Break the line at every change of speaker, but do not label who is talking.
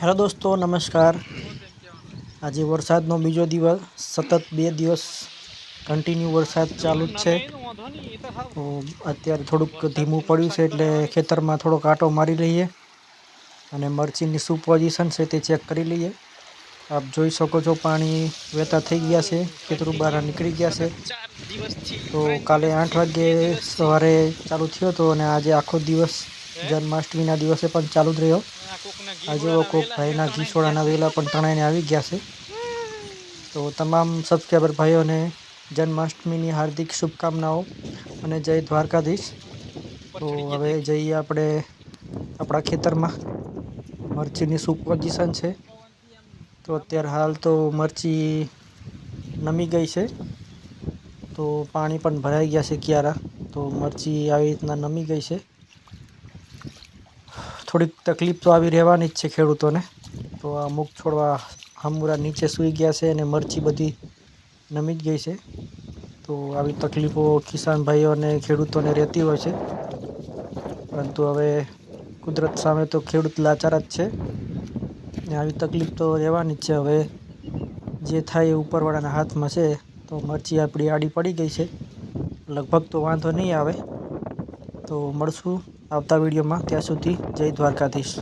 Hello દોસ્તો, નમસ્કાર. આજે વરસાદનો બીજો દિવસ, સતત બે દિવસ કન્ટિન્યુ વરસાદ ચાલુ જ છે. તો અત્યારે થોડુંક ધીમું પડ્યું છે એટલે ખેતરમાં થોડો કાંટો મારી લઈએ અને મરચીની શું પોઝિશન છે તે ચેક કરી લઈએ. આપ જોઈ શકો છો પાણી વહેતા થઈ ગયા છે, ખેતરું બહાર નીકળી ગયા છે. તો કાલે આઠ વાગે સવારે ચાલુ થયો હતો અને આજે આખો દિવસ જન્માષ્ટમીના દિવસે પણ ચાલુ જ રહ્યો. આજે કોક ભાઈના ઘીસોડાના વેલા પણ તણાઈને આવી ગયા છે. તો તમામ સબસ્ક્રાઈબર ભાઈઓને જન્માષ્ટમીની હાર્દિક શુભકામનાઓ અને જય દ્વારકાધીશ. તો હવે જઈએ આપણે આપણા ખેતરમાં. મરચીની શું પોઝિશન છે. તો અત્યારે હાલ તો મરચી નમી ગઈ છે. તો પાણી પણ ભરાઈ ગયા છે ક્યારા. તો મરચી આવી રીતના નમી ગઈ છે. થોડીક તકલીફ તો આવી રહેવાની જ છે ખેડૂતોને. તો આ અમુક છોડવા હમુરા નીચે સૂઈ ગયા છે અને મરચી બધી નમી જ ગઈ છે. તો આવી તકલીફો કિસાન ભાઈઓ અને ખેડૂતોને રહેતી હોય છે. પરંતુ હવે કુદરત સામે તો ખેડૂત લાચાર જ છે. ને આવી તકલીફ તો રહેવાની જ છે. હવે જે થાય એ ઉપરવાળાના હાથમાં છે, તો મરચી આપણી આડી પડી ગઈ છે. લગભગ તો વાંધો નહીં આવે. તો મળશું. આવતા વિડીયોમાં ત્યાં સુધી જય દ્વારકાધીશ.